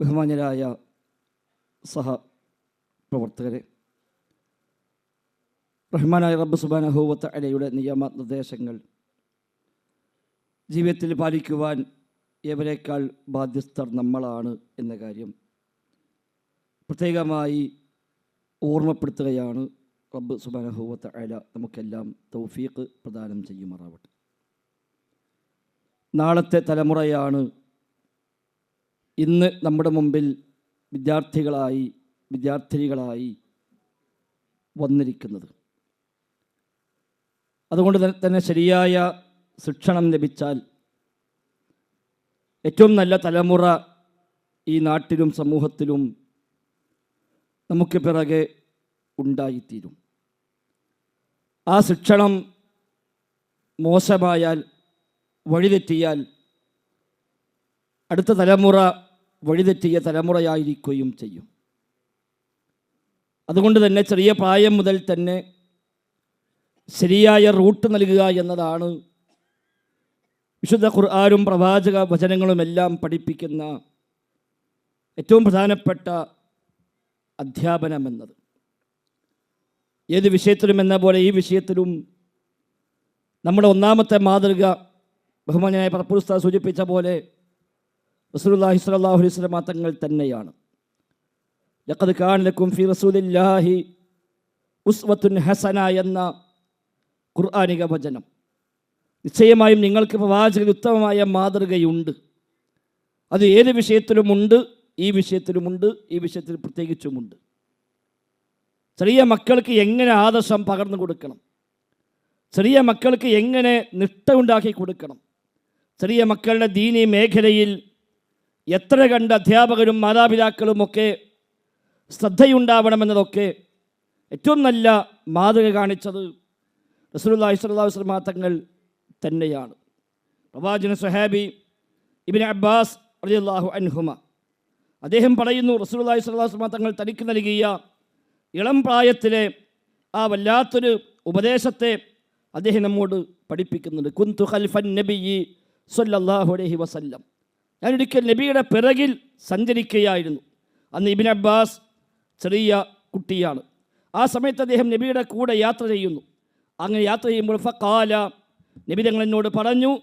ബഹുമാന്യരായ സഹ പ്രവർത്തകരെ റഹ്മാനായ റബ്ബ് സുബാനഹൂവത്ത് അലയുടെ നിയമ നിർദ്ദേശങ്ങൾ ജീവിതത്തിൽ പാലിക്കുവാൻ എവരേക്കാൾ ബാധ്യസ്ഥർ നമ്മളാണ് എന്ന കാര്യം പ്രത്യേകമായി ഓർമ്മപ്പെടുത്തുകയാണ് റബ്ബ് സുബാനഹൂവത്ത് അല നമുക്കെല്ലാം തൗഫീഖ് പ്രദാനം ചെയ്യുമാറാവട്ടെ. നാളത്തെ തലമുറയാണ് ഇന്ന് നമ്മുടെ മുമ്പിൽ വിദ്യാർത്ഥികളായി വിദ്യാർത്ഥിനികളായി വന്നിരിക്കുന്നത്. അതുകൊണ്ട് തന്നെ- ശരിയായ ശിക്ഷണം ലഭിച്ചാൽ ഏറ്റവും നല്ല തലമുറ ഈ നാട്ടിലും സമൂഹത്തിലും നമുക്ക് പിറകെ ഉണ്ടായിത്തീരും. ആ ശിക്ഷണം മോശമായാൽ വഴിതെറ്റിയാൽ അടുത്ത തലമുറ വഴിതെറ്റിയ തലമുറയായിരിക്കുകയും ചെയ്യും. അതുകൊണ്ട് തന്നെ ചെറിയ പ്രായം മുതൽ തന്നെ ശരിയായ റൂട്ട് നൽകുക എന്നതാണ് വിശുദ്ധ ഖുർആാനും പ്രവാചക വചനങ്ങളുമെല്ലാം പഠിപ്പിക്കുന്ന ഏറ്റവും പ്രധാനപ്പെട്ട അധ്യാപനമെന്നത്. ഏത് വിഷയത്തിലും എന്ന പോലെ ഈ വിഷയത്തിലും നമ്മുടെ ഒന്നാമത്തെ മാതൃക ബഹുമാനായ പർപ്പുസ്ത സൂചിപ്പിച്ച പോലെ റസൂലുള്ളാഹി സ്വല്ലല്ലാഹു അലൈഹി വസല്ലം തങ്ങൾ തന്നെയാണ്. ലഖദ് കാന ലക്കും ഫി റസൂലില്ലാഹി ഉസ്വത്തുൻ ഹസന എന്ന ഖുർആനിക വചനം. നിശ്ചയമായും നിങ്ങൾക്ക് പ്രവാചകന് ഉത്തമമായ മാതൃകയുണ്ട്. അത് ഏത് വിഷയത്തിലുമുണ്ട് ഈ വിഷയത്തിലുമുണ്ട് ഈ വിഷയത്തിൽ പ്രത്യേകിച്ചുമുണ്ട്. ചെറിയ മക്കൾക്ക് എങ്ങനെ ആദർശം പകർന്നു കൊടുക്കണം? ചെറിയ മക്കൾക്ക് എങ്ങനെ നിഷ്ഠ ഉണ്ടാക്കി കൊടുക്കണം? ചെറിയ മക്കളുടെ ദീനി മേഖലയിൽ എത്ര കണ്ട് അധ്യാപകരും മാതാപിതാക്കളുമൊക്കെ ശ്രദ്ധയുണ്ടാവണമെന്നതൊക്കെ ഏറ്റവും നല്ല മാതൃക കാണിച്ചത് അലൈഹി വസല്ലം തങ്ങൾ തന്നെയാണ്. പ്രവാചന സുഹാബി ഇബിൻ അബ്ബാസ് റളിയല്ലാഹു അൻഹുമ. അദ്ദേഹം പറയുന്നു സ്വല്ലല്ലാഹു അലൈഹി തങ്ങൾ തനിക്ക് നൽകിയ ഇളം പ്രായത്തിലെ ആ വല്ലാത്തൊരു ഉപദേശത്തെ അദ്ദേഹം നമ്മോട് പഠിപ്പിക്കുന്നുണ്ട്. കുന്തു ഖൽഫൻ നബി സ്വല്ലല്ലാഹു അലൈഹി വസല്ലം. ഞാനൊരിക്കൽ നബിയുടെ പിറകിൽ സഞ്ചരിക്കുകയായിരുന്നു. അന്ന് ഇബിൻ അബ്ബാസ് ചെറിയ കുട്ടിയാണ്. ആ സമയത്ത് അദ്ദേഹം നബിയുടെ കൂടെ യാത്ര ചെയ്യുന്നു. അങ്ങനെ യാത്ര ചെയ്യുമ്പോൾ ഫക്കാല നബി തങ്ങൾ എന്നോട് പറഞ്ഞു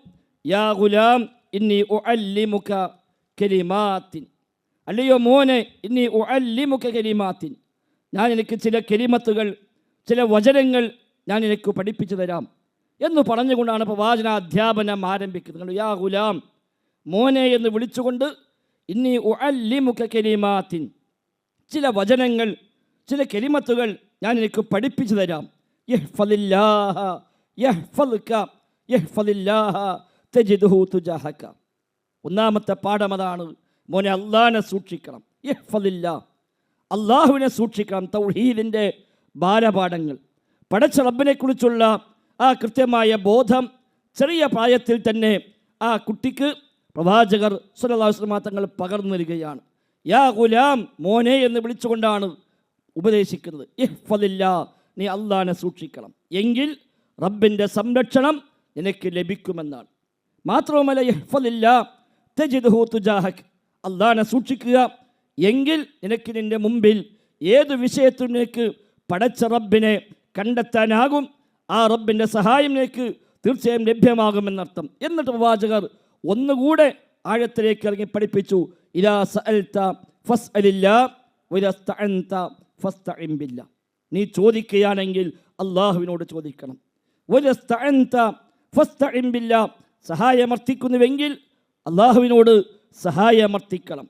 യാ ഗുലാം ഇന്നി ഉഅല്ലിമുക കലിമാത്തിൻ. അല്ലയോ മോനെ ഇന്നി ഉഅല്ലിമുക കലിമാത്തിൻ. ഞാൻ എനിക്ക് ചില കെലിമത്തുകൾ ചില വചനങ്ങൾ ഞാൻ എനിക്ക് പഠിപ്പിച്ചു തരാം. എന്ന് പറഞ്ഞുകൊണ്ടാണ് പ്രവാചന അധ്യാപനം ആരംഭിക്കുന്നത് യാ ഗുലാം മോനെ എന്ന് വിളിച്ചുകൊണ്ട് ഇന്നി ഉഅല്ലിമുക കലിമാത്തിൻ ചില വചനങ്ങൾ ചില കെലിമത്തുകൾ ഞാൻ എനിക്ക് പഠിപ്പിച്ചു തരാം. തജിദുഹു തുജാഹക. ഒന്നാമത്തെ പാഠം അതാണ്. മോനെ അള്ളാഹിനെ സൂക്ഷിക്കണം. അള്ളാഹുവിനെ സൂക്ഷിക്കണം. തൗഹീദിന്റെ ബാലപാഠങ്ങൾ പടച്ച റബ്ബിനെക്കുറിച്ചുള്ള ആ കൃത്യമായ ബോധം ചെറിയ പ്രായത്തിൽ തന്നെ ആ കുട്ടിക്ക് പ്രവാചകർ സുലല്ലാസ്ലമാ തങ്ങൾ പകർന്നു നൽകുകയാണ് യാ ഗുലാം മോനെ എന്ന് വിളിച്ചുകൊണ്ടാണ് ഉപദേശിക്കുന്നത്. ഇഹ്ഫലില്ല നീ അള്ളാനെ സൂക്ഷിക്കണം. എങ്കിൽ റബ്ബിന്റെ സംരക്ഷണം നിനക്ക് ലഭിക്കുമെന്നാണ്. മാത്രവുമല്ല ഇഹ്ഫലില്ല തജിദ്ഹു തുജാഹക് അള്ളാനെ സൂക്ഷിക്കുക. എങ്കിൽ നിനക്ക് നിന്റെ മുമ്പിൽ ഏത് വിഷയത്തിലും നിനക്ക് പടച്ച റബ്ബിനെ കണ്ടെത്താനാകും ആ റബ്ബിന്റെ സഹായം നിനക്ക് തീർച്ചയായും ലഭ്യമാകുമെന്നർത്ഥം. എന്നിട്ട് പ്രവാചകർ ഒന്നുകൂടെ ആഴത്തിലേക്ക് ഇറങ്ങി പഠിപ്പിച്ചു. ഇലാ സഅൽത നീ ചോദിക്കുകയാണെങ്കിൽ അള്ളാഹുവിനോട് ചോദിക്കണം. സഹായമർത്ഥിക്കുന്നുവെങ്കിൽ അള്ളാഹുവിനോട് സഹായമർത്ഥിക്കണം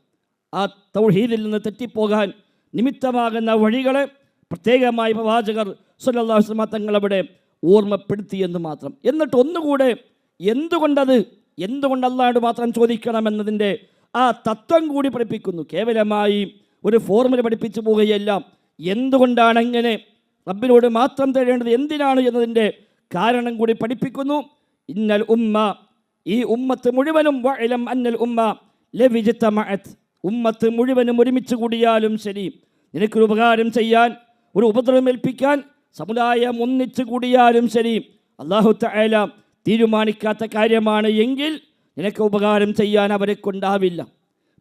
ആ തൗഹീദിൽ നിന്ന് തെറ്റിപ്പോകാൻ നിമിത്തമാകുന്ന വഴികളെ പ്രത്യേകമായി പ്രവാചകർ സുല്ലാ വസ്ലമ തങ്ങളവിടെ ഓർമ്മപ്പെടുത്തി എന്ന് മാത്രം. എന്നിട്ട് ഒന്നുകൂടെ എന്തുകൊണ്ടത് എന്തുകൊണ്ട് അള്ളാഹോട് മാത്രം ചോദിക്കണമെന്നതിന്റെ ആ തത്വം കൂടി പഠിപ്പിക്കുന്നു. കേവലമായി ഒരു ഫോർമുല പഠിപ്പിച്ചു പോവുകയല്ല. എന്തുകൊണ്ടാണ് അങ്ങനെ? റബ്ബിനോട് മാത്രം തേടേണ്ടത് എന്തിനാണ് എന്നതിന്റെ കാരണം കൂടി പഠിപ്പിക്കുന്നു. ഇന്നൽ ഉമ്മ ഈ ഉമ്മത്ത് മുഴുവനും വഴലം അന്നൽ ഉമ്മ ലവിജ്തമഅത് ഉമ്മത്ത് മുഴുവനും ഒരുമിച്ച് കൂടിയാലും ശരി. നിനക്കൊരു ഉപകാരം ചെയ്യാൻ ഒരു ഉപദ്രവം ഏൽപ്പിക്കാൻ സമുദായം ഒന്നിച്ചു കൂടിയാലും ശരി. അള്ളാഹു തആല തീരുമാനിക്കാത്ത കാര്യമാണ് എങ്കിൽ നിനക്ക് ഉപകാരം ചെയ്യാൻ അവരെ കൊണ്ടാവില്ല.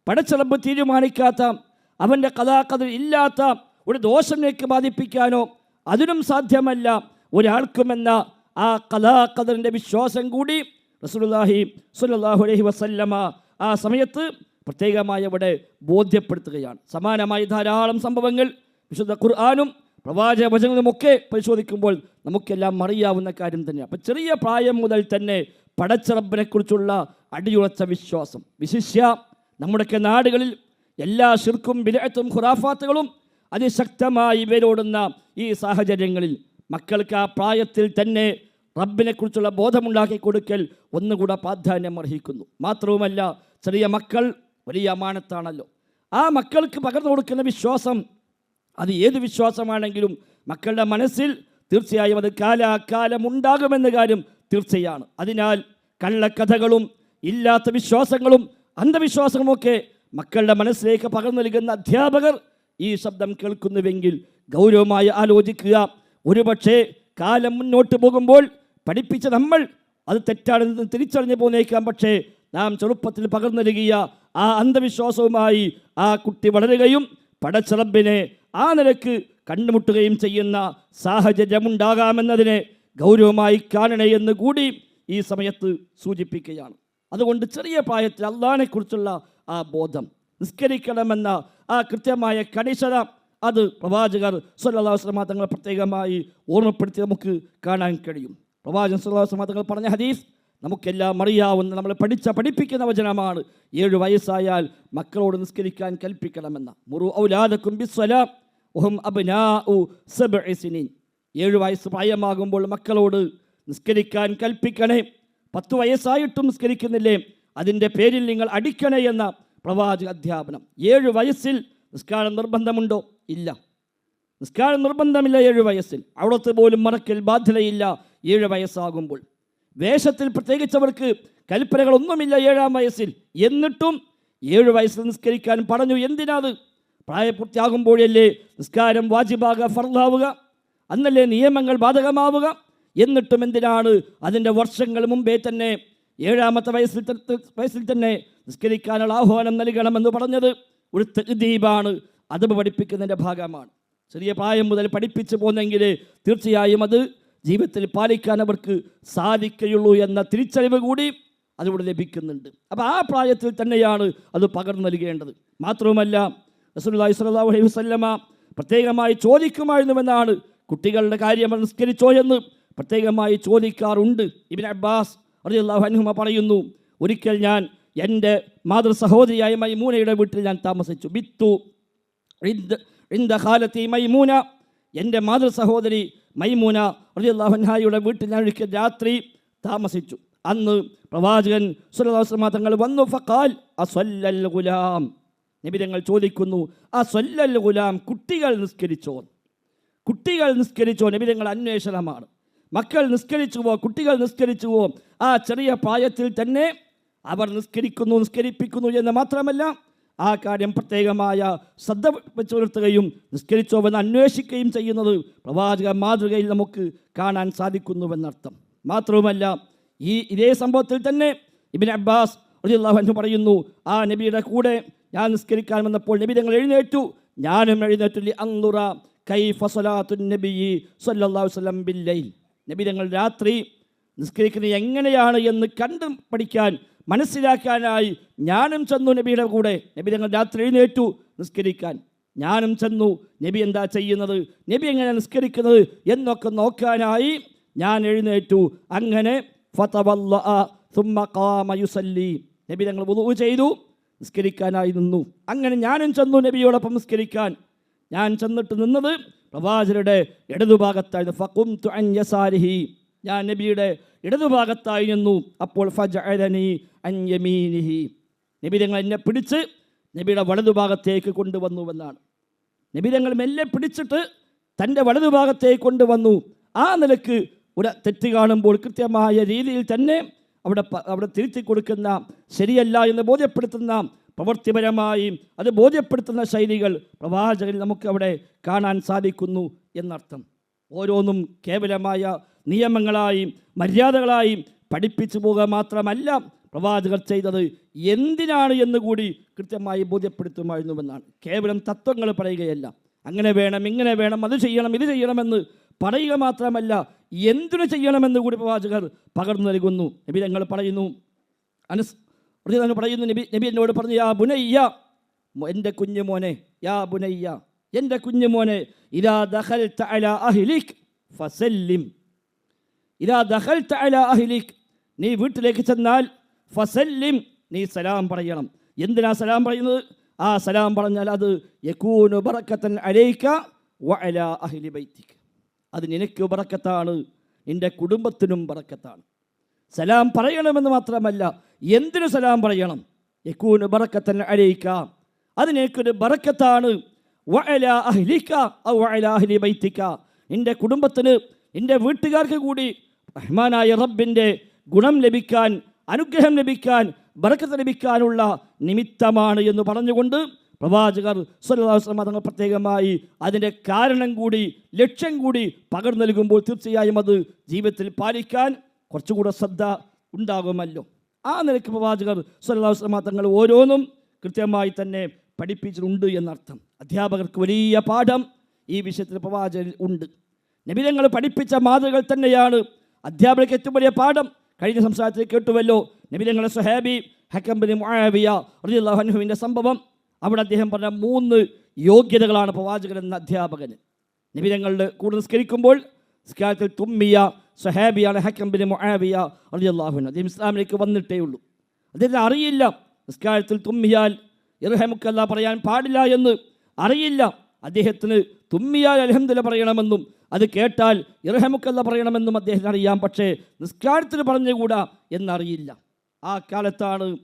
പടച്ചിളമ്പ് തീരുമാനിക്കാത്ത അവന്റെ കഥാകഥ ഇല്ലാത്ത ഒരു ദോഷത്തിലേക്ക് ബാധിപ്പിക്കാനോ അതിനും സാധ്യമല്ല. ഒരാൾക്കുമെന്ന ആ കഥാകഥറിന്റെ വിശ്വാസം കൂടി റസൂലുള്ളാഹി സുല്ലാഹു അലൈഹി വസല്ലമ ആ സമയത്ത് പ്രത്യേകമായി അവിടെ ബോധ്യപ്പെടുത്തുകയാണ്. സമാനമായി ധാരാളം സംഭവങ്ങൾ വിശുദ്ധ ഖുർആാനും പ്രവാചക വചനങ്ങളുമൊക്കെ പരിശോധിക്കുമ്പോൾ നമുക്കെല്ലാം അറിയാവുന്ന കാര്യം തന്നെ അപ്പം ചെറിയ പ്രായം മുതൽ തന്നെ പടച്ചിറപ്പിനെക്കുറിച്ചുള്ള അടിയുറച്ച വിശ്വാസം. വിശിഷ്യ നമ്മുടെയൊക്കെ നാടുകളിൽ എല്ലാ ശിർക്കും വിലയത്തും ഖുറാഫാത്തുകളും അതിശക്തമായി വേരോടുന്ന ഈ സാഹചര്യങ്ങളിൽ മക്കൾക്ക് ആ പ്രായത്തിൽ തന്നെ റബ്ബിനെക്കുറിച്ചുള്ള ബോധമുണ്ടാക്കി കൊടുക്കൽ ഒന്നുകൂടെ പ്രാധാന്യം അർഹിക്കുന്നു. മാത്രവുമല്ല ചെറിയ മക്കൾ വലിയ അമാനത്താണല്ലോ. ആ മക്കൾക്ക് പകർന്നു കൊടുക്കുന്ന വിശ്വാസം അത് ഏത് വിശ്വാസമാണെങ്കിലും മക്കളുടെ മനസ്സിൽ തീർച്ചയായും അത് കാലാകാലം ഉണ്ടാകുമെന്ന കാര്യം തീർച്ചയാണ്. അതിനാൽ കള്ളക്കഥകളും ഇല്ലാത്ത വിശ്വാസങ്ങളും അന്ധവിശ്വാസങ്ങളുമൊക്കെ മക്കളുടെ മനസ്സിലേക്ക് പകർന്നു നൽകുന്ന അധ്യാപകർ ഈ ശബ്ദം കേൾക്കുന്നുവെങ്കിൽ ഗൗരവമായി ആലോചിക്കുക. ഒരുപക്ഷേ കാലം മുന്നോട്ട് പോകുമ്പോൾ പഠിപ്പിച്ച നമ്മൾ അത് തെറ്റാണെന്ന് തിരിച്ചറിഞ്ഞു പോന്നേക്കാം. പക്ഷേ നാം ചെറുപ്പത്തിൽ പകർന്നു നൽകിയ ആ അന്ധവിശ്വാസവുമായി ആ കുട്ടി വളരുകയും പടച്ചിറബിനെ ആ നിലയ്ക്ക് കണ്ടുമുട്ടുകയും ചെയ്യുന്ന സാഹചര്യമുണ്ടാകാമെന്നതിനെ ഗൗരവമായി കാണണേ എന്ന് കൂടി ഈ സമയത്ത് സൂചിപ്പിക്കുകയാണ്. അതുകൊണ്ട് ചെറിയ പ്രായത്തിൽ അള്ളാഹിനെക്കുറിച്ചുള്ള ആ ബോധം നിസ്കരിക്കണമെന്ന ആ കൃത്യമായ കണിശത അത് പ്രവാചകർ സ്വല്ലാസ്ലമ തങ്ങളെ പ്രത്യേകമായി ഓർമ്മപ്പെടുത്തി നമുക്ക് കാണാൻ കഴിയും. പ്രവാചകൻ സ്വല്ലാസ്ലമ തങ്ങൾ പറഞ്ഞ ഹദീസ് നമുക്കെല്ലാം അറിയാവുന്ന നമ്മൾ പഠിച്ച പഠിപ്പിക്കുന്ന വചനമാണ്. ഏഴ് വയസ്സായാൽ മക്കളോട് നിസ്കരിക്കാൻ കൽപ്പിക്കണമെന്ന. മുറു ഔലാദക്കും ബിസ്വലാം ഒഹം അബ്നാഉ സബ്ഇ സിനീൻ. ഏഴ് വയസ്സ് പ്രായമാകുമ്പോൾ മക്കളോട് നിസ്കരിക്കാൻ കൽപ്പിക്കണേ. പത്ത് വയസ്സായിട്ടും നിസ്കരിക്കുന്നില്ലേ? അതിന്റെ പേരിൽ നിങ്ങൾ അടിക്കണേ എന്ന പ്രവാചക അധ്യാപനം. ഏഴ് വയസ്സിൽ നിസ്കാരം നിർബന്ധമുണ്ടോ? ഇല്ല. നിസ്കാരം നിർബന്ധമില്ല ഏഴ് വയസ്സിൽ. അവിടത്തെ പോലും മറക്കൽ ബാധ്യതയില്ല ഏഴ് വയസ്സാകുമ്പോൾ. വേഷത്തിൽ പ്രത്യേകിച്ചവർക്ക് കൽപ്പനകളൊന്നുമില്ല ഏഴാം വയസ്സിൽ. എന്നിട്ടും ഏഴ് വയസ്സിൽ നിസ്കരിക്കാൻ പറഞ്ഞു എന്തിനാത്? പ്രായപൂർത്തിയാകുമ്പോഴല്ലേ നിസ്കാരം വാജിബാക ഫർദാവുക. അന്നല്ലേ നിയമങ്ങൾ ബാധകമാവുക. എന്നിട്ടും എന്തിനാണ് അതിന്റെ വർഷങ്ങൾ മുമ്പേ തന്നെ ഏഴാമത്തെ വയസ്സിൽ വയസ്സിൽ തന്നെ നിസ്കരിക്കാനുള്ള ആഹ്വാനം നൽകണമെന്ന് പറഞ്ഞത്? ഒരു തെദീപാണ് അത് പഠിപ്പിക്കുന്നതിന്റെ ഭാഗമാണ്. ചെറിയ പ്രായം മുതൽ പഠിപ്പിച്ചു പോന്നെങ്കിൽ തീർച്ചയായും അത് ജീവിതത്തിൽ പാലിക്കാൻ അവർക്ക് സാധിക്കുകയുള്ളൂ എന്ന തിരിച്ചറിവ് കൂടി അതിലൂടെ ലഭിക്കുന്നുണ്ട്. അപ്പോൾ ആ പ്രായത്തിൽ തന്നെയാണ് അത് പകർന്നു നൽകേണ്ടത്. മാത്രവുമല്ല റസൂലുള്ളാഹി സ്വല്ലല്ലാഹു അലൈഹി വസല്ലമ പ്രത്യേകമായി ചോദിക്കുമായിരുന്നുവെന്നാണ് കുട്ടികളുടെ കാര്യം നിസ്കരിച്ചോ എന്ന് പ്രത്യേകമായി ചോദിക്കാറുണ്ട്. ഇബിൻ അബ്ബാസ് റളിയല്ലാഹു അൻഹുമ പറയുന്നു ഒരിക്കൽ ഞാൻ എന്റെ മാതൃ സഹോദരിയായ മൈമൂനയുടെ വീട്ടിൽ ഞാൻ താമസിച്ചു. ബിത്തു ഇന്ദ് ഖാലത്തി മൈമൂന. എന്റെ മാതൃ സഹോദരി മൈമൂന റളിയല്ലാഹുൻഹായുടെ വീട്ടിൽ ഞാൻ ഒരിക്കൽ രാത്രി താമസിച്ചു. അന്ന് പ്രവാചകൻ സുലതാസ്ലമ തങ്ങൾ വന്നു. ഫക്കാൽ അസ്വല്ലൽ ഗുലാം. നബി തങ്ങൾ ചോദിക്കുന്നു ആ സ്വല്ലൽ ഗുലാം കുട്ടികൾ നിസ്കരിച്ചോ? കുട്ടികൾ നിസ്കരിച്ചോ? നിബിരങ്ങൾ അന്വേഷണമാണ്. മക്കൾ നിസ്കരിച്ചുവോ? കുട്ടികൾ നിസ്കരിച്ചുവോ? ആ ചെറിയ പ്രായത്തിൽ തന്നെ അവർ നിസ്കരിക്കുന്നു നിസ്കരിപ്പിക്കുന്നു എന്ന് മാത്രമല്ല ആ കാര്യം പ്രത്യേകമായ ശ്രദ്ധ വെച്ച് പുലർത്തുകയും നിസ്കരിച്ചോ എന്ന് അന്വേഷിക്കുകയും ചെയ്യുന്നത് പ്രവാചക മാതൃകയിൽ നമുക്ക് കാണാൻ സാധിക്കുന്നുവെന്നർത്ഥം. മാത്രവുമല്ല ഈ ഇതേ സംഭവത്തിൽ തന്നെ ഇബിൻ അബ്ബാസ് റളിയല്ലാഹു പറയുന്നു ആ നബിയുടെ കൂടെ ഞാൻ നിസ്കരിക്കാൻ വന്നപ്പോൾ നബി തങ്ങൾ എഴുന്നേറ്റു. ഞാനും എഴുന്നേറ്റു അന്നുറ കൈ ഫസലാത്തു നബി സല്ലാഹു വസ്ലം ബില്ലയിൽ നബി തങ്ങൾ രാത്രി നിസ്കരിക്കുന്നത് എങ്ങനെയാണ് എന്ന് കണ്ടു പഠിക്കാൻ മനസ്സിലാക്കാനായി ഞാനും ചെന്നു നബിയുടെ കൂടെ. നബി തങ്ങൾ രാത്രി എഴുന്നേറ്റു നിസ്കരിക്കാൻ. ഞാനും ചെന്നു നബി എന്താ ചെയ്യുന്നത് നബി എങ്ങനെ നിസ്കരിക്കുന്നത് എന്നൊക്കെ നോക്കാനായി ഞാൻ എഴുന്നേറ്റു. അങ്ങനെ ഫതവല്ല തുമ്മ കാമയുസല്ലി നബി തങ്ങൾ വുളു ചെയ്തു. നിസ്കരിക്കാനായി നിന്നു. അങ്ങനെ ഞാനും ചെന്നു നബിയോടൊപ്പം നിസ്കരിക്കാൻ. ഞാൻ ചെന്നിട്ട് നിന്നത് പ്രവാചകരുടെ ഇടതുഭാഗത്തായിരുന്നു. ഫക്കും തുഅൻയസാരിഹി ഞാൻ നബിയുടെ ഇടതുഭാഗത്തായി നിന്നു. അപ്പോൾ ഫജഅലനി അൻ യമീനിഹി. നബി എന്നെ പിടിച്ച് നബിയുടെ വലതുഭാഗത്തേക്ക് കൊണ്ടുവന്നു എന്നാണ്. ഞങ്ങൾ മെല്ലെ പിടിച്ചിട്ട് തന്റെ വലതുഭാഗത്തേക്ക് കൊണ്ടുവന്നു. ആ നിലയ്ക്ക് ഒരു തെറ്റ് കാണുമ്പോൾ കൃത്യമായ രീതിയിൽ തന്നെ അവിടെ അവിടെ തിരുത്തി കൊടുക്കുന്ന ശരിയല്ല എന്ന് ബോധ്യപ്പെടുത്തുന്ന പ്രവൃത്തിപരമായി അത് ബോധ്യപ്പെടുത്തുന്ന ശൈലികൾ പ്രവാചകൻ നമുക്കവിടെ കാണാൻ സാധിക്കുന്നു എന്നർത്ഥം. ഓരോന്നും കേവലമായ നിയമങ്ങളായും മര്യാദകളായും പഠിപ്പിച്ചു പോകുക മാത്രമല്ല പ്രവാചകർ ചെയ്തത് എന്തിനാണ് എന്ന് കൂടി കൃത്യമായി ബോധ്യപ്പെടുത്തുമായിരുന്നുവെന്നാണ്. കേവലം തത്വങ്ങൾ പറയുകയല്ല. അങ്ങനെ വേണം ഇങ്ങനെ വേണം അത് ചെയ്യണം ഇത് ചെയ്യണമെന്ന് പറയുക മാത്രമല്ല എന്തിനു ചെയ്യണമെന്ന് കൂടി പ്രവാചകർ പകർന്നു നൽകുന്നു. നബി ഞങ്ങൾ പറയുന്നു അനസ് പറയുന്നു നബി നബി എന്നോട് പറഞ്ഞു യാ ബുനയ്യ എന്റെ കുഞ്ഞു മോനെ യാ ബുനയ്യ എന്റെ കുഞ്ഞു മോനെ ഇതാ ദഹൽ അലാ അഹ്ലിക് ഫസല്ലിം. ഇതാ ദഹൽ അലാ അഹ്ലിക് നീ വീട്ടിലേക്ക് ചെന്നാൽ ഫസല്ലിം നീ സലാം പറയണം. എന്തിനാ സലാം പറയുന്നത്? ആ സലാം പറഞ്ഞാൽ അത് യക്കൂനു ബറക്കത്തൻ അലൈക വ അലാ അഹ്ലി ബൈത്തിക് അത് നിനക്ക് പറക്കത്താണ് നിന്റെ കുടുംബത്തിനും പറക്കത്താണ്. സലാം പറയണമെന്ന് മാത്രമല്ല എന്തിനു സലാം പറയണം? യക്കൂന് ബറക്കത്തൻ അലയിക്ക അത് നിനക്കൊരു ബറക്കത്താണ് വഅല കുടുംബത്തിന് നിന്റെ വീട്ടുകാർക്ക് കൂടി റഹ്മാനായ റബ്ബിന്റെ ഗുണം ലഭിക്കാൻ അനുഗ്രഹം ലഭിക്കാൻ ബറക്കത്ത് ലഭിക്കാനുള്ള നിമിത്തമാണ് എന്ന് പറഞ്ഞുകൊണ്ട് പ്രവാചകർ സ്വലാസ്ലമ തങ്ങൾ പ്രത്യേകമായി അതിന്റെ കാരണം കൂടി ലക്ഷ്യം കൂടി പകർന്നു നൽകുമ്പോൾ തീർച്ചയായും അത് ജീവിതത്തിൽ പാലിക്കാൻ കുറച്ചുകൂടെ ശ്രദ്ധ ഉണ്ടാകുമല്ലോ. ആ നിലയ്ക്ക് പ്രവാചകർ സ്വലാസ്ലമ തങ്ങൾ ഓരോന്നും കൃത്യമായി തന്നെ പഠിപ്പിച്ചിട്ടുണ്ട് എന്നർത്ഥം. അധ്യാപകർക്ക് വലിയ പാഠം ഈ വിഷയത്തിൽ പ്രവാചകൻ ഉണ്ട്. നബിതങ്ങൾ പഠിപ്പിച്ച മാതൃകൾ തന്നെയാണ്. അധ്യാപകർക്ക് ഏറ്റവും വലിയ പാഠം കഴിഞ്ഞ സംസാരത്തിൽ കേട്ടുവല്ലോ. നബിതങ്ങളുടെ സുഹാബി മുആവിയ റിയുള്ള അൻഹുവിന്റെ സംഭവം. അവിടെ അദ്ദേഹം പറഞ്ഞ മൂന്ന് യോഗ്യതകളാണ് പ്രവാചകൻ എന്ന അധ്യാപകന് നബിതങ്ങളുടെ കൂടുതൽ നിസ്കരിക്കുമ്പോൾ നിസ്കാരത്തിൽ തുമ്മിയ സഹാബിയാണ് ഹക്കംബിന് മൊഹാബിയ അൻഹു. അദ്ദേഹം ഇസ്ലാമിലേക്ക് വന്നിട്ടേ ഉള്ളൂ. അദ്ദേഹത്തിന് അറിയില്ല നിസ്കാരത്തിൽ തുമ്മിയാൽ ഇർഹമുക്കല്ല പറയാൻ പാടില്ല എന്ന്. അറിയില്ല അദ്ദേഹത്തിന് തുമ്മിയാൽ അലഹമ്മദില്ല പറയണമെന്നും അത് കേട്ടാൽ ഇർഹമുക്കല്ല പറയണമെന്നും അദ്ദേഹത്തിന് അറിയാം. പക്ഷേ നിസ്കാരത്തിന് പറഞ്ഞുകൂടാ എന്നറിയില്ല. ആ കാലത്താണ്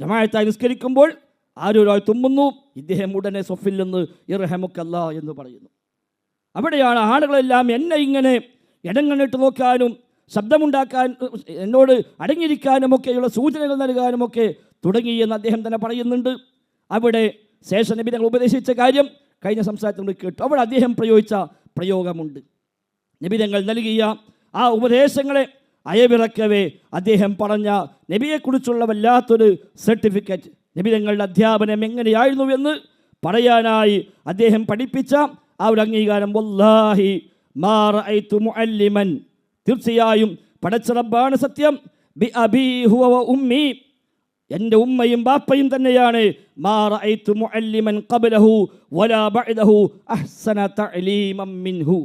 ജമായത്തായി നിസ്കരിക്കുമ്പോൾ ആരൊരാൾ തുമ്മുന്നു ഇദ്ദേഹം ഉടനെ സൊഫിൽ നിന്ന് ഇറഹമുക്കല്ല എന്ന് പറയുന്നു. അവിടെയാണ് ആളുകളെല്ലാം എന്നെ ഇങ്ങനെ ഇടങ്ങണിട്ട് നോക്കാനും ശബ്ദമുണ്ടാക്കാൻ എന്നോട് അടങ്ങിയിരിക്കാനുമൊക്കെയുള്ള സൂചനകൾ നൽകാനുമൊക്കെ തുടങ്ങി എന്ന് അദ്ദേഹം തന്നെ പറയുന്നുണ്ട്. അവിടെ ശേഷ നബി ഉപദേശിച്ച കാര്യം കഴിഞ്ഞ സംസാരത്തിൽ കേട്ടു. അവിടെ അദ്ദേഹം പ്രയോഗിച്ച പ്രയോഗമുണ്ട്. നിബിതങ്ങൾ നൽകിയ ആ ഉപദേശങ്ങളെ അയവിറക്കവേ അദ്ദേഹം പറഞ്ഞ നബിയെക്കുറിച്ചുള്ള വല്ലാത്തൊരു സർട്ടിഫിക്കറ്റ് നബിതങ്ങളുടെ അധ്യാപനം എങ്ങനെയായിരുന്നു എന്ന് പറയാനായി അദ്ദേഹം പഠിപ്പിച്ച ആ ഒരു അംഗീകാരം. വല്ലാഹി മുഅല്ലിമൻ. തീർച്ചയായും പടച്ച റബ്ബാണ് സത്യം. ബി അബീ ഹുവ വ ഉമ്മി. എന്റെ ഉമ്മയും ബാപ്പയും തന്നെയാണ്. മുഅല്ലിമൻ വലാ ബഅദഹു അഹ്സന മിൻഹു.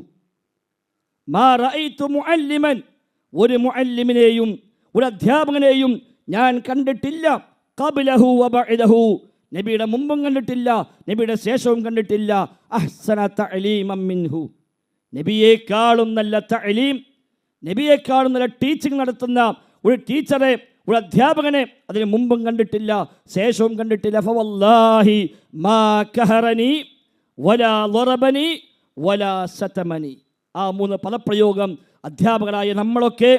മുഅല്ലിമൻ. ഒരു മുഅല്ലിമിനെയും ഒരു അധ്യാപകനെയും ഞാൻ കണ്ടിട്ടില്ല. ഖബ്ലഹു വബഇദഹു നബിയുടെ മുമ്പും കണ്ടിട്ടില്ല നബിയുടെ ശേഷവും കണ്ടിട്ടില്ല. അഹ്സന മിൻഹു. നബിയേക്കാളും നല്ല തഅലീം നബിയേക്കാളും നല്ല ടീച്ചിങ് നടത്തുന്ന ഒരു ടീച്ചറെ ഒരു അധ്യാപകനെ അതിന് മുമ്പും കണ്ടിട്ടില്ല ശേഷവും കണ്ടിട്ടില്ല. ഫവല്ലാഹി മാ കഹറനി വലാ ലറബനി വലാ സതമനി. ആ മൂന്ന് പദപ്രയോഗം അധ്യാപകരായ നമ്മളൊക്കെ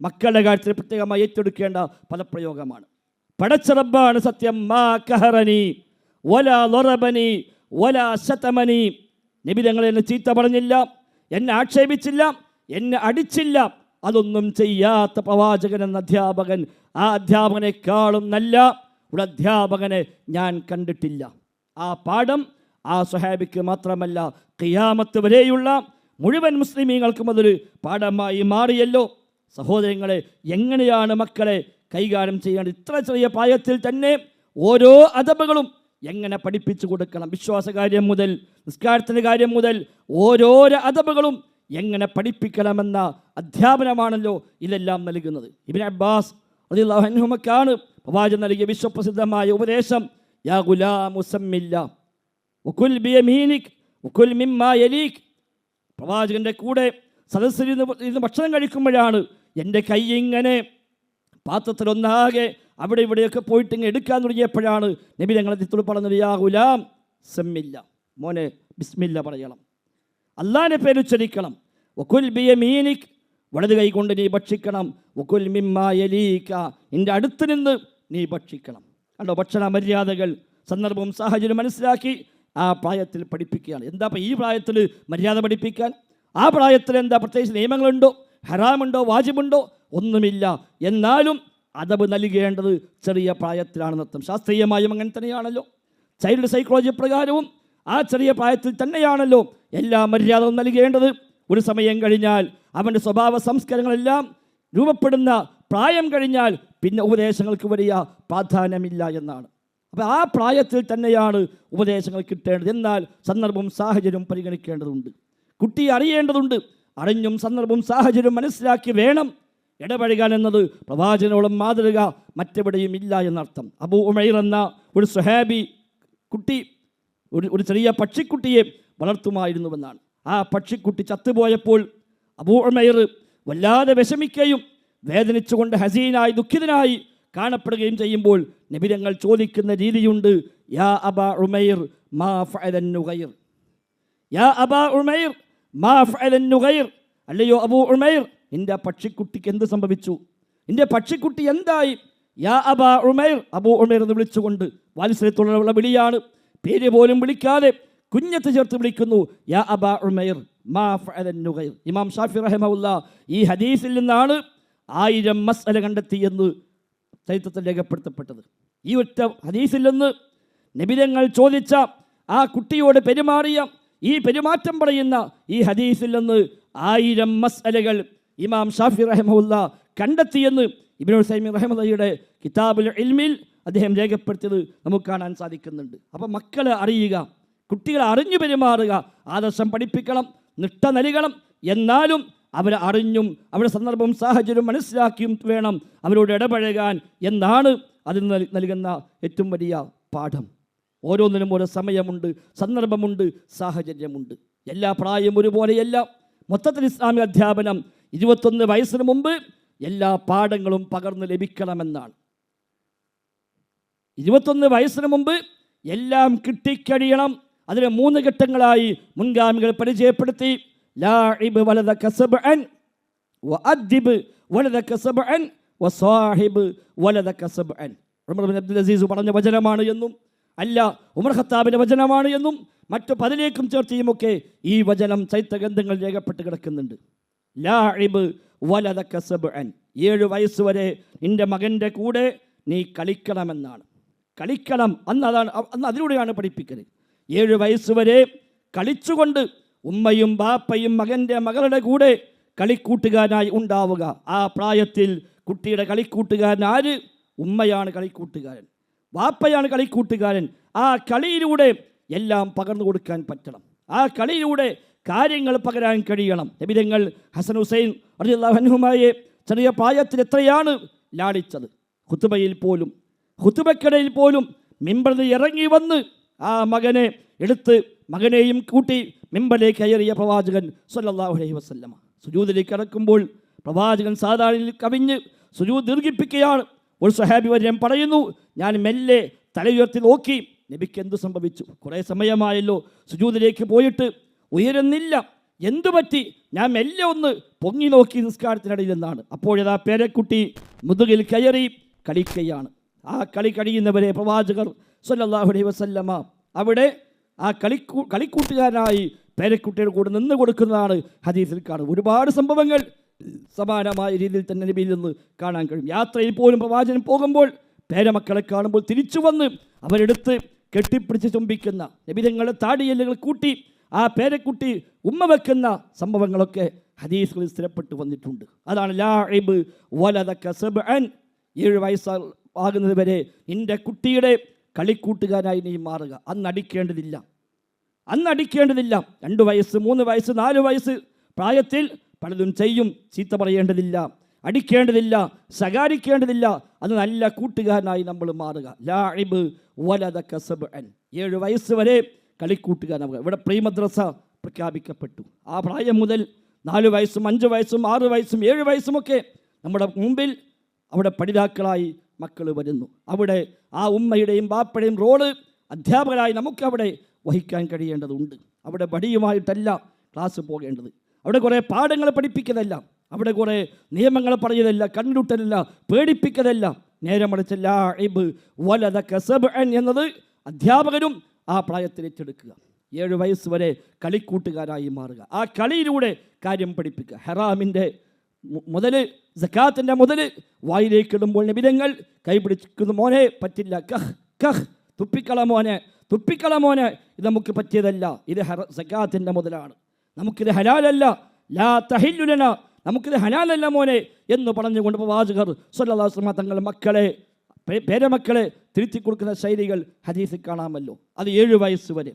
മക്കളുടെ കാര്യത്തിൽ പ്രത്യേകമായി ഏറ്റെടുക്കേണ്ട പദപ്രയോഗമാണ്. പടച്ചറബാണ് സത്യം. മാ കഹറനി വലാ ലൊറബനി വലാ ശതമനി. നബി തങ്ങൾ എന്നെ ചീത്ത പറഞ്ഞില്ല എന്നെ ആക്ഷേപിച്ചില്ല എന്നെ അടിച്ചില്ല. അതൊന്നും ചെയ്യാത്ത പ്രവാചകൻ എന്ന അധ്യാപകൻ ആ അധ്യാപകനേക്കാളും നല്ല ഒരു അധ്യാപകനെ ഞാൻ കണ്ടിട്ടില്ല. ആ പാഠം ആ സുഹാബിക്ക് മാത്രമല്ല കിയാമത്ത് വരെയുള്ള മുഴുവൻ മുസ്ലിമീങ്ങൾക്കും അതൊരു പാഠമായി മാറിയല്ലോ. സഹോദരങ്ങളെ എങ്ങനെയാണ് മക്കളെ കൈകാര്യം ചെയ്യേണ്ട ഇത്ര ചെറിയ പ്രായത്തിൽ തന്നെ ഓരോ അദബുകളും എങ്ങനെ പഠിപ്പിച്ചു കൊടുക്കണം? വിശ്വാസകാര്യം മുതൽ നിസ്കാരത്തിന്റെ കാര്യം മുതൽ ഓരോരോ അദബുകളും എങ്ങനെ പഠിപ്പിക്കണമെന്ന അധ്യാപനമാണല്ലോ ഇതെല്ലാം നൽകുന്നത്. ഇബിൻ അബ്ബാസ് അതിലാണ് പ്രവാചകൻ നൽകിയ വിശ്വപ്രസിദ്ധമായ ഉപദേശം യാ ഗുലാമുസമ്മില്ല ഉക്കുൽ ബിയമീനിക് ഉക്കുൽ മിമ്മാ യലീക്. പ്രവാചകന്റെ കൂടെ സദസ്സിൽ ഇരുന്ന് ഭക്ഷണം കഴിക്കുമ്പോഴാണ് എന്റെ കൈ ഇങ്ങനെ പാത്രത്തിലൊന്നാകെ അവിടെ ഇവിടെയൊക്കെ പോയിട്ട് ഇങ്ങനെ എടുക്കാൻ തുടങ്ങിയപ്പോഴാണ് നബി ഞങ്ങളെ തിത്തുൾ പറഞ്ഞത് യാ സെമ്മില്ല. മോനെ ബിസ്മില്ല പറയണം. അള്ളാഹിന്റെ പേര് ഉച്ചരിക്കണം. ഒക്കുൽ ബിയ മീനിക് വലത് കൈകൊണ്ട് നീ ഭക്ഷിക്കണം. ഒക്കുൽ മിമ്മ എലീക്ക നിന്റെ അടുത്ത് നിന്ന് നീ ഭക്ഷിക്കണം. കണ്ടോ ഭക്ഷണ മര്യാദകൾ സന്ദർഭവും സാഹചര്യം മനസ്സിലാക്കി ആ പ്രായത്തിൽ പഠിപ്പിക്കുകയാണ്. എന്താ ഈ പ്രായത്തിൽ മര്യാദ പഠിപ്പിക്കാൻ? ആ പ്രായത്തിൽ എന്താ പ്രത്യേകിച്ച് നിയമങ്ങളുണ്ടോ? ഹറാമുണ്ടോ? വാജിബുണ്ടോ? ഒന്നുമില്ല. എന്നാലും അതവ് നൽകേണ്ടത് ചെറിയ പ്രായത്തിലാണെന്നർത്ഥം ശാസ്ത്രീയമായും അങ്ങനെ തന്നെയാണല്ലോ. ചൈൽഡ് സൈക്കോളജി പ്രകാരവും ആ ചെറിയ പ്രായത്തിൽ തന്നെയാണല്ലോ എല്ലാ മര്യാദവും നൽകേണ്ടത്. ഒരു സമയം കഴിഞ്ഞാൽ അവന്റെ സ്വഭാവ സംസ്കാരങ്ങളെല്ലാം രൂപപ്പെടുന്ന പ്രായം കഴിഞ്ഞാൽ പിന്നെ ഉപദേശങ്ങൾക്ക് വലിയ പ്രാധാന്യമില്ല എന്നാണ്. അപ്പോൾ ആ പ്രായത്തിൽ തന്നെയാണ് ഉപദേശങ്ങൾ കിട്ടേണ്ടത്. എന്നാൽ സന്ദർഭവും സാഹചര്യവും പരിഗണിക്കേണ്ടതുണ്ട്. കുട്ടി അറിയേണ്ടതുണ്ട്. അറിഞ്ഞും സന്ദർഭവും സാഹചര്യവും മനസ്സിലാക്കി വേണം. ഇടപഴകാൻ എന്നത് പ്രവാചനോളം മാതൃക മറ്റെവിടെയും ഇല്ല എന്നർത്ഥം. അബു ഉമൈർ എന്ന ഒരു സുഹാബി കുട്ടി ഒരു ഒരു ചെറിയ പക്ഷിക്കുട്ടിയെ വളർത്തുമായിരുന്നുവെന്നാണ്. ആ പക്ഷിക്കുട്ടി ചത്തുപോയപ്പോൾ അബൂ ഉമൈർ വല്ലാതെ വിഷമിക്കുകയും വേദനിച്ചുകൊണ്ട് ഹസീനായി ദുഃഖിതനായി കാണപ്പെടുകയും ചെയ്യുമ്പോൾ നബിരങ്ങൾ ചോദിക്കുന്ന രീതിയുണ്ട് യാ അബ ഉമൈർ മാ യാ അബ ഉമൈർ മാ അല്ലയോ അബൂ ഉമൈർ? നിന്റെ പക്ഷിക്കുട്ടിക്ക് എന്ത് സംഭവിച്ചു? എന്റെ പക്ഷിക്കുട്ടി എന്തായി? യാ അബ ഉമേർ അബു ഉമേർ എന്ന് വിളിച്ചുകൊണ്ട് വാത്സല്യത്തോടുള്ള വിളിയാണ്. പേര് പോലും വിളിക്കാതെ കുഞ്ഞത്ത് ചേർത്ത് വിളിക്കുന്നു. യാ അബ ഉമേർ മാ ഇമാം ഷാഫി റഹമുല്ല ഈ ഹദീസിൽ നിന്നാണ് ആയിരം മസ്അല കണ്ടെത്തിയെന്ന് ചരിത്രത്തിൽ രേഖപ്പെടുത്തപ്പെട്ടത്. ഈ ഒറ്റ ഹദീസിൽ നിന്ന് നബിതങ്ങൾ ചോദിച്ച ആ കുട്ടിയോട് പെരുമാറിയ ഈ പെരുമാറ്റം പറയുന്ന ഈ ഹദീസിൽ നിന്ന് ആയിരം മസ്അലകൾ ഇമാം ഷാഫി റഹമുല്ല കണ്ടെത്തിയെന്ന് ഇബിനുൽ സൈമി റഹമുല്ലയുടെ കിതാബുൽ ഇൽമിൽ അദ്ദേഹം രേഖപ്പെടുത്തിയത് നമുക്ക് കാണാൻ സാധിക്കുന്നുണ്ട്. അപ്പോൾ മക്കളെ അറിയുക കുട്ടികളെ അറിഞ്ഞു പെരുമാറുക ആദർശം പഠിപ്പിക്കണം നിട്ട നൽകണം എന്നാലും അവരെ അറിഞ്ഞും അവരുടെ സന്ദർഭവും സാഹചര്യവും മനസ്സിലാക്കിയും വേണം അവരോട് ഇടപഴകാൻ എന്നാണ് അതിന് നൽകുന്ന ഏറ്റവും വലിയ പാഠം. ഓരോന്നിനും ഓരോ സമയമുണ്ട് സന്ദർഭമുണ്ട് സാഹചര്യമുണ്ട്. എല്ലാ പ്രായം ഒരുപോലെയല്ല. മൊത്തത്തിൽ ഇസ്ലാമിക അധ്യാപനം ഇരുപത്തൊന്ന് വയസ്സിന് മുമ്പ് എല്ലാ പാഠങ്ങളും പകർന്ന് ലഭിക്കണമെന്നാണ്. ഇരുപത്തൊന്ന് വയസ്സിന് മുമ്പ് എല്ലാം കിട്ടിക്കഴിയണം. അതിന് മൂന്ന് ഘട്ടങ്ങളായി മുൻഗാമികൾ പരിചയപ്പെടുത്തി. ലാഹിബ് വലത കസബഅൻ വഅദ്ദിബ് വലത കസബഅൻ വസാഹിബ് വലത കസബഅൻ ഉമർ ബിൻ അബ്ദുൽ അസീസ് പറഞ്ഞ വചനമാണ് എന്നും അല്ല ഉമർ ഖത്താബിന്റെ വചനമാണ് എന്നും മറ്റു പതിലേക്കും ചേർത്തിയുമൊക്കെ ഈ വചനം ചൈത്രഗ്രന്ഥങ്ങൾ രേഖപ്പെട്ട് കിടക്കുന്നുണ്ട്. ലാഇബ് വലത കസബഅൻ. ഏഴ് വയസ്സ് വരെ നിന്റെ മകന്റെ കൂടെ നീ കളിക്കണമെന്നാണ്. കളിക്കണം അന്ന് അതാണ് അന്ന് അതിലൂടെയാണ് പഠിപ്പിക്കുന്നത് ഏഴ് വയസ്സ് വരെ കളിച്ചുകൊണ്ട് ഉമ്മയും ബാപ്പയും മകന്റെ മകളുടെ കൂടെ കളിക്കൂട്ടുകാരനായി ഉണ്ടാവുക. ആ പ്രായത്തിൽ കുട്ടിയുടെ കളിക്കൂട്ടുകാരൻ ആര്? ഉമ്മയാണ് കളിക്കൂട്ടുകാരൻ. വാപ്പയാണ് കളിക്കൂട്ടുകാരൻ. ആ കളിയിലൂടെ എല്ലാം പകർന്നു കൊടുക്കാൻ പറ്റണം. ആ കളിയിലൂടെ കാര്യങ്ങൾ പകരാൻ കഴിയണം. നബിതങ്ങൾ ഹസൻ ഹുസൈൻ അറിയാഹനുമായെ ചെറിയ പ്രായത്തിൽ എത്രയാണ് ലാളിച്ചത്? ഹുത്തുബയിൽ പോലും ഹുത്തുബക്കിടയിൽ പോലും മിമ്പറിൽ ഇറങ്ങി വന്ന് ആ മകനെ എടുത്ത് മകനെയും കൂട്ടി മിമ്പലെ കയറിയ പ്രവാചകൻ സല്ലല്ലാഹു അലൈഹി സുജൂതിലേക്ക് ഇറക്കുമ്പോൾ പ്രവാചകൻ സാധാരണ കവിഞ്ഞ് സുജൂദ് ദീർഘിപ്പിക്കുകയാണ്. ഒരു സഹാബി വര്യൻ പറയുന്നു ഞാൻ മെല്ലെ തലയുയർത്തി നോക്കി നബിക്ക് എന്ത് സംഭവിച്ചു? കുറേ സമയമായല്ലോ സുജൂതിലേക്ക് പോയിട്ട് ഉയരുന്നില്ല. എന്തു പറ്റി? ഞാൻ മെല്ലെ ഒന്ന് പൊങ്ങി നോക്കി നിസ്കാരത്തിനിടയിൽ നിന്നാണ്. അപ്പോഴതാ പേരക്കുട്ടി മുതുകിൽ കയറി കളിക്കുകയാണ് ആ കളി കഴിയുന്നവരെ പ്രവാചകർ സല്ലല്ലാഹു അലൈഹി വസല്ലമ അവിടെ ആ കളിക്കൂ കളിക്കൂട്ടുകാരനായി പേരക്കുട്ടിയുടെ കൂടെ നിന്ന് കൊടുക്കുന്നതാണ് ഹദീസിൽ കാണുന്നത്. ഒരുപാട് സംഭവങ്ങൾ സമാനമായ രീതിയിൽ തന്നെ നബിയിൽ നിന്ന് കാണാൻ കഴിയും. യാത്രയിൽ പോലും പ്രവാചകൻ പോകുമ്പോൾ പേരമക്കളെ കാണുമ്പോൾ തിരിച്ചു വന്ന് അവരെടുത്ത് കെട്ടിപ്പിടിച്ച് ചുംബിക്കുന്ന നബിതങ്ങളുടെ താടിയല്ലുകൾ കൂട്ടി ആ പേരക്കുട്ടി ഉമ്മ വെക്കുന്ന സംഭവങ്ങളൊക്കെ ഹദീസുകളിൽ സ്ഥിരപ്പെട്ട് വന്നിട്ടുണ്ട്. അതാണ് ലാഇബ് വലത കസബഅൻ ഏഴ് വയസ്സ് ആകുന്നത് വരെ നിന്റെ കുട്ടിയുടെ കളിക്കൂട്ടുകാരായി നീ മാറുക. അന്ന് അടിക്കേണ്ടതില്ല. അന്ന് അടിക്കേണ്ടതില്ല. രണ്ട് വയസ്സ് മൂന്ന് വയസ്സ് നാല് വയസ്സ് പ്രായത്തിൽ പലതും ചെയ്യും. ചീത്ത പറയേണ്ടതില്ല. അടിക്കേണ്ടതില്ല. ശകാരിക്കേണ്ടതില്ല. അത് നല്ല കൂട്ടുകാരനായി നമ്മൾ മാറുക. ലാഹിബ് വലത കസബ് അൻ ഏഴ് വയസ്സ് വരെ കളിക്കൂട്ടുകാരനാവുക ഇവിടെ പ്രീ മദ്രസ പ്രഖ്യാപിക്കപ്പെട്ടു. ആ പ്രായം മുതൽ നാല് വയസ്സും അഞ്ച് വയസ്സും ആറ് വയസ്സും ഏഴ് വയസ്സുമൊക്കെ നമ്മുടെ മുമ്പിൽ അവിടെ പഠിതാക്കളായി മക്കൾ വരുന്നു. അവിടെ ആ ഉമ്മയുടെയും ബാപ്പയുടെയും റോൾ അധ്യാപകരായി നമുക്കവിടെ വഹിക്കാൻ കഴിയേണ്ടതുണ്ട്. അവിടെ വടിയുമായിട്ടല്ല ക്ലാസ് പോകേണ്ടത്. അവിടെ കുറേ പാഠങ്ങൾ പഠിപ്പിക്കതല്ല അവിടെ കുറേ നിയമങ്ങൾ പറയുന്നതല്ല കണ്ടുട്ടലല്ല പേടിപ്പിക്കതല്ല. നേരെ മറിച്ചല്ല ഇബ് വലത കസബ് എന്നത് അധ്യാപകരും ആ പ്രായത്തിൽ ഏറ്റെടുക്കുക. ഏഴ് വയസ്സ് വരെ കളിക്കൂട്ടുകാരായി മാറുക. ആ കളിയിലൂടെ കാര്യം പഠിപ്പിക്കുക. ഹെറാമിന്റെ മുതൽ സക്കാത്തിന്റെ മുതൽ വായിലേക്ക് ഇടുമ്പോൾ നിബിധങ്ങൾ കൈപിടിക്കുന്ന മോനെ പറ്റില്ല. കഹ് കഹ് തുപ്പിക്കള മോനെ തുപ്പിക്കള മോനെ. ഇത് നമുക്ക് പറ്റിയതല്ല. ഇത് ഹെറ സക്കാത്തിന്റെ മുതലാണ്. നമുക്കിത് ഹലാലല്ല. ലാ തഹില്ലുലന നമുക്കിത് ഹലാലല്ല മോനെ. എന്ന് പറഞ്ഞുകൊണ്ട് പ്രവാചകർ സ്വല്ലാസ്ലമ തങ്ങൾ മക്കളെ പേരമക്കളെ തിരുത്തി കൊടുക്കുന്ന ശൈലികൾ ഹദീസിൽ കാണാമല്ലോ. അത് ഏഴ് വയസ്സ് വരെ.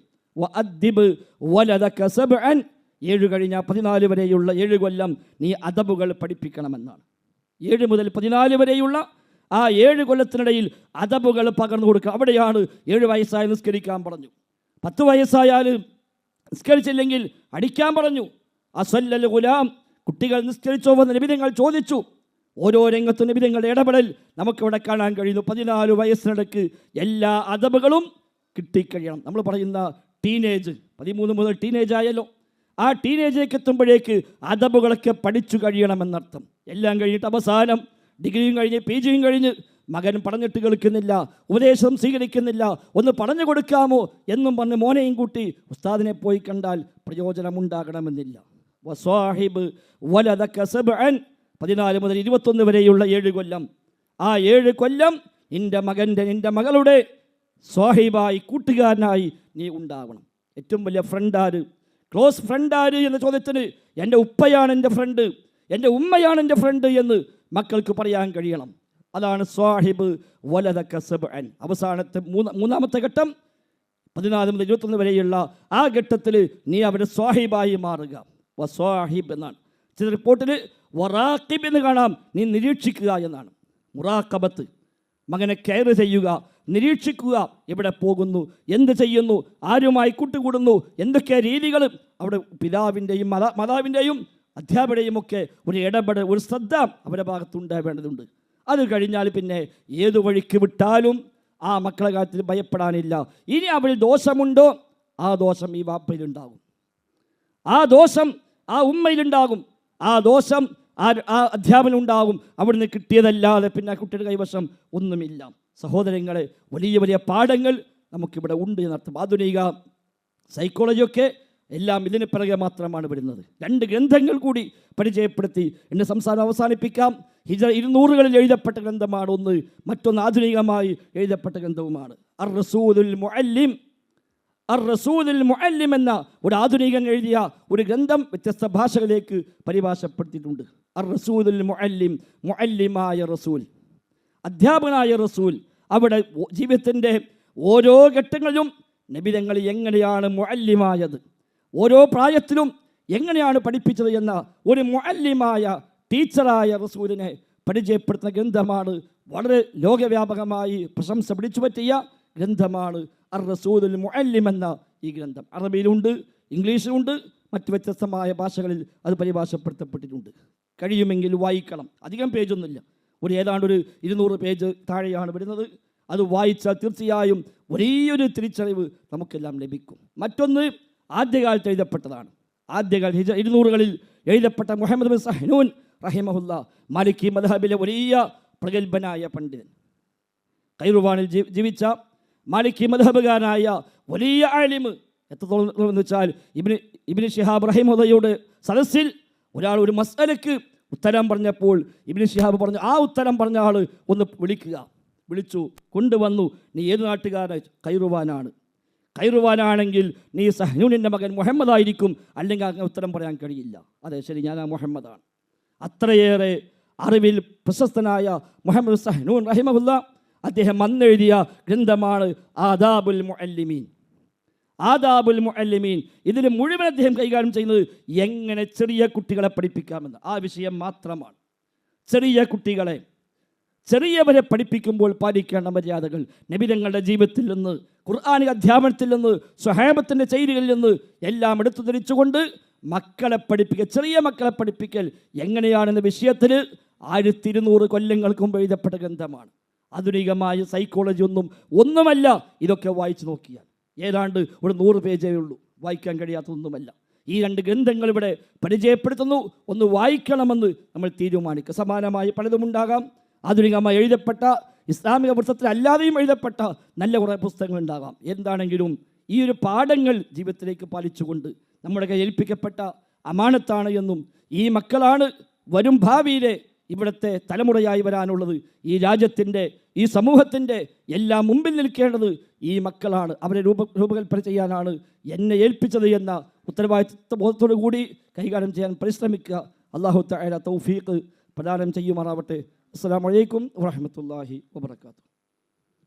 ഏഴ് കഴിഞ്ഞ പതിനാല് വരെയുള്ള ഏഴ് കൊല്ലം നീ അദബുകൾ പഠിപ്പിക്കണമെന്നാണ്. ഏഴ് മുതൽ പതിനാല് വരെയുള്ള ആ ഏഴ് കൊല്ലത്തിനിടയിൽ അദബുകൾ പകർന്നു കൊടുക്കുക. അവിടെയാണ് ഏഴ് വയസ്സായ നിസ്കരിക്കാൻ പറഞ്ഞു. പത്ത് വയസ്സായാലും നിസ്കരിച്ചില്ലെങ്കിൽ അടിക്കാൻ പറഞ്ഞു. അസല്ലൽ ഗുലാം. കുട്ടികൾ നിസ്കരിച്ചോ എന്ന് നിബിധങ്ങൾ ചോദിച്ചു. ഓരോ രംഗത്തും നിബിധങ്ങളുടെ ഇടപെടൽ നമുക്കിവിടെ കാണാൻ കഴിയുന്നു. പതിനാല് വയസ്സിനിടയ്ക്ക് എല്ലാ അദബുകളും കിട്ടിക്കഴിയണം. നമ്മൾ പറയുന്ന ടീനേജ് പതിമൂന്ന് മുതൽ ടീനേജ് ആയല്ലോ. ആ ടീനേജിലേക്ക് എത്തുമ്പോഴേക്ക് അദബുകളൊക്കെ പഠിച്ചു കഴിയണമെന്നർത്ഥം. എല്ലാം കഴിഞ്ഞിട്ട് അവസാനം ഡിഗ്രിയും കഴിഞ്ഞ് പി ജിയും കഴിഞ്ഞ് മകൻ പറഞ്ഞിട്ട് കേൾക്കുന്നില്ല ഉപദേശം സ്വീകരിക്കുന്നില്ല ഒന്ന് പറഞ്ഞു കൊടുക്കാമോ എന്നും പറഞ്ഞ് മോനെയും കൂട്ടി ഉസ്താദിനെ പോയി കണ്ടാൽ പ്രയോജനമുണ്ടാകണമെന്നില്ല. വസാഹിബ് വലതക്ക സബ്അൻ പതിനാല് മുതൽ ഇരുപത്തൊന്ന് വരെയുള്ള ഏഴ് കൊല്ലം. ആ ഏഴ് കൊല്ലം നിന്റെ മകന്റെ നിന്റെ മകളുടെ സ്വാഹിബായി കൂട്ടുകാരനായി നീ ഉണ്ടാവണം. ഏറ്റവും വലിയ ഫ്രണ്ട് ആര്? ക്ലോസ് ഫ്രണ്ട് ആര് എന്ന ചോദ്യത്തിന് എന്റെ ഉപ്പയാണ് എന്റെ ഫ്രണ്ട് എന്റെ ഉമ്മയാണ് എന്റെ ഫ്രണ്ട് എന്ന് മക്കൾക്ക് പറയാൻ കഴിയണം. അതാണ് സ്വാഹിബ് വലതക്ക സബ്അൻ. അവസാനത്തെ മൂന്ന് മൂന്നാമത്തെ ഘട്ടം പതിനാല് മുതൽ ഇരുപത്തൊന്ന് വരെയുള്ള ആ ഘട്ടത്തിൽ നീ അവരുടെ സ്വാഹിബായി മാറുക. സ്വാഹിബ് എന്നാണ്. ചില റിപ്പോർട്ടിൽ വറാഖിബ് എന്ന് കാണാം. നീ നിരീക്ഷിക്കുക എന്നാണ്. മുറാക്കബത്ത്. മകനെ കെയർ ചെയ്യുക നിരീക്ഷിക്കുക. എവിടെ പോകുന്നു? എന്ത് ചെയ്യുന്നു? ആരുമായി കൂട്ടുകൂടുന്നു? എന്തൊക്കെ രീതികൾ അവിടെ പിതാവിന്റെയും മത മാതാവിന്റെയും അധ്യാപകരുടെയും ഒക്കെ ഒരു ഇടപെടൽ ഒരു ശ്രദ്ധ അവരുടെ ഭാഗത്തുണ്ടാവേണ്ടതുണ്ട് അത് കഴിഞ്ഞാൽ പിന്നെ ഏതു വഴിക്ക് വിട്ടാലും ആ മക്കളെ കാര്യത്തിൽ ഭയപ്പെടാനില്ല. ഇനി അവരിൽ ദോഷമുണ്ടോ? ആ ദോഷം ഈ വാപ്പയിലുണ്ടാകും. ആ ദോഷം ആ ഉമ്മയിലുണ്ടാകും. ആ ദോഷം ആ ആ അധ്യാപനം ഉണ്ടാകും. അവിടുന്ന് കിട്ടിയതല്ലാതെ പിന്നെ ആ കുട്ടിയുടെ കൈവശം ഒന്നുമില്ല. സഹോദരങ്ങളെ വലിയ വലിയ പാഠങ്ങൾ നമുക്കിവിടെ ഉണ്ട് എന്നർത്ഥം. ആധുനിക സൈക്കോളജിയൊക്കെ എല്ലാം ഇതിന് പിറകെ മാത്രമാണ് വരുന്നത്. രണ്ട് ഗ്രന്ഥങ്ങൾ കൂടി പരിചയപ്പെടുത്തി എന്റെ സംസാരം അവസാനിപ്പിക്കാം. ഹിജ ഇരുന്നൂറുകളിൽ എഴുതപ്പെട്ട ഗ്രന്ഥമാണ് ഒന്ന്. മറ്റൊന്ന് ആധുനികമായി എഴുതപ്പെട്ട ഗ്രന്ഥവുമാണ്. അർ റസൂദുൽ മുഅല്ലിം. അർ മുഅല്ലിം എന്ന ഒരു ആധുനികൻ എഴുതിയ ഒരു ഗ്രന്ഥം വ്യത്യസ്ത ഭാഷകളിലേക്ക് പരിഭാഷപ്പെടുത്തിയിട്ടുണ്ട്. അർ മുഅല്ലിം മുഅല്ലിമായ റസൂൽ അധ്യാപകനായ റസൂൽ അവിടെ ജീവിതത്തിന്റെ ഓരോ ഘട്ടങ്ങളിലും നബിതങ്ങൾ എങ്ങനെയാണ് മുഅല്ലിമായത് ഓരോ പ്രായത്തിലും എങ്ങനെയാണ് പഠിപ്പിച്ചത് എന്ന ഒരു മുഅല്ലിമായ ടീച്ചറായ റസൂലിനെ പരിചയപ്പെടുത്തുന്ന ഗ്രന്ഥമാണ് വളരെ ലോകവ്യാപകമായി പ്രശംസ പിടിച്ചു പറ്റിയ ഗ്രന്ഥമാണ് അർ റസൂലുൽ മുഅല്ലിം എന്ന ഈ ഗ്രന്ഥം. അറബിയിലുണ്ട് ഇംഗ്ലീഷിലുണ്ട് മറ്റ് വ്യത്യസ്തമായ ഭാഷകളിൽ അത് പരിഭാഷപ്പെടുത്തപ്പെട്ടിട്ടുണ്ട്. കഴിയുമെങ്കിൽ വായിക്കണം. അധികം പേജൊന്നുമില്ല. ഒരു ഏതാണ്ട് ഒരു ഇരുന്നൂറ് പേജ് താഴെയാണ് വരുന്നത്. അത് വായിച്ചാൽ തീർച്ചയായും വലിയൊരു തിരിച്ചറിവ് നമുക്കെല്ലാം ലഭിക്കും. മറ്റൊന്ന് ആദ്യകാലത്ത് എഴുതപ്പെട്ടതാണ്. ആദ്യകാല ഹിജ ഇരുന്നൂറുകളിൽ എഴുതപ്പെട്ട മുഹമ്മദ് ബിൻ സഹനൂൻ റഹിമഹുല്ല മാലിക്കി മദഹബിലെ വലിയ പ്രഗത്ഭനായ പണ്ഡിതൻ. കൈറുവാനിൽ ജീവിച്ച മാലിക്കി മദ്ഹബുകാരനായ വലിയ ആലിമ്. എത്രത്തോളം എന്ന് വെച്ചാൽ ഇബിന് ഇബിന് ഷിഹാബ് റഹിമുദയുടെ സദസ്സിൽ ഒരാൾ ഒരു മസലക്ക് ഉത്തരം പറഞ്ഞപ്പോൾ ഇബിന് ഷിഹാബ് പറഞ്ഞു ആ ഉത്തരം പറഞ്ഞ ആൾ ഒന്ന് വിളിക്കുക. വിളിച്ചു കൊണ്ടുവന്നു. നീ ഏത് നാട്ടുകാരൻ കൈറുവാനാണ്. കൈറുവാനാണെങ്കിൽ നീ സഹനൂനിന്റെ മകൻ മുഹമ്മദ് ആയിരിക്കും. അല്ലെങ്കിൽ അങ്ങനെ ഉത്തരം പറയാൻ കഴിയില്ല. അതെ ശരി ഞാൻ ആ മുഹമ്മദാണ്. അത്രയേറെ അറിവിൽ പ്രശസ്തനായ മുഹമ്മദ് സഹനൂൻ റഹിമഹുല്ല അദ്ദേഹം അന്നെഴുതിയ ഗ്രന്ഥമാണ് ആദാബുൽ മുഅല്ലിമീൻ. ആദാബുൽ മുഅല്ലിമീൻ. ഇതിൽ മുഴുവൻ അദ്ദേഹം കൈകാര്യം ചെയ്യുന്നത് എങ്ങനെ ചെറിയ കുട്ടികളെ പഠിപ്പിക്കാമെന്ന്. ആ വിഷയം മാത്രമാണ്. ചെറിയ കുട്ടികളെ. ചെറിയവരെ പഠിപ്പിക്കുമ്പോൾ പാലിക്കേണ്ട മര്യാദകൾ നബിതങ്ങളുടെ ജീവിതത്തിൽ നിന്ന് ഖുർആാനിക അധ്യാപനത്തിൽ നിന്ന് സ്വഹേബത്തിന്റെ ചെയ്തികളിൽ നിന്ന് എല്ലാം എടുത്തു ധരിച്ചുകൊണ്ട് മക്കളെ പഠിപ്പിക്കൽ ചെറിയ മക്കളെ പഠിപ്പിക്കൽ എങ്ങനെയാണെന്ന വിഷയത്തിൽ ആയിരത്തി ഇരുന്നൂറ് കൊല്ലങ്ങൾക്ക് എഴുതപ്പെട്ട ഗ്രന്ഥമാണ്. ആധുനികമായ സൈക്കോളജി ഒന്നും ഒന്നുമല്ല. ഇതൊക്കെ വായിച്ചു നോക്കിയാൽ. ഏതാണ്ട് ഒരു നൂറ് പേജേ ഉള്ളൂ. വായിക്കാൻ കഴിയാത്തതൊന്നുമല്ല. ഈ രണ്ട് ഗ്രന്ഥങ്ങൾ ഇവിടെ പരിചയപ്പെടുത്തുന്നു. ഒന്ന് വായിക്കണമെന്ന് നമ്മൾ തീരുമാനിക്കുക. സമാനമായി പലതുമുണ്ടാകാം ആധുനികമായി എഴുതപ്പെട്ട ഇസ്ലാമിക വൃത്തത്തിൽ അല്ലാതെയും എഴുതപ്പെട്ട നല്ല കുറേ പുസ്തകങ്ങൾ ഉണ്ടാകാം. എന്താണെങ്കിലും ഈ ഒരു പാഠങ്ങൾ ജീവിതത്തിലേക്ക് പാലിച്ചുകൊണ്ട് നമ്മുടെ ഏൽപ്പിക്കപ്പെട്ട അമാനത്താണ് എന്നും ഈ മക്കളാണ് വരും ഭാവിയിലെ ഇവിടുത്തെ തലമുറയായി വരാനുള്ളത് ഈ രാജ്യത്തിന്റെ ഈ സമൂഹത്തിന്റെ എല്ലാം മുമ്പിൽ നിൽക്കേണ്ടത് ഈ മക്കളാണ്. അവരെ രൂപ രൂപകൽപ്പന ചെയ്യാനാണ് എന്നെ ഏൽപ്പിച്ചത് എന്ന ഉത്തരവാദിത്വ ബോധത്തോടു കൂടി കൈകാര്യം ചെയ്യാൻ പരിശ്രമിക്കുക. അള്ളാഹു തൗഫീഖ് പ്രദാനം ചെയ്യുമാറാവട്ടെ. അസ്സാം വലൈക്കും വാഹമത്തല്ലാഹി വബറകാതുഹു.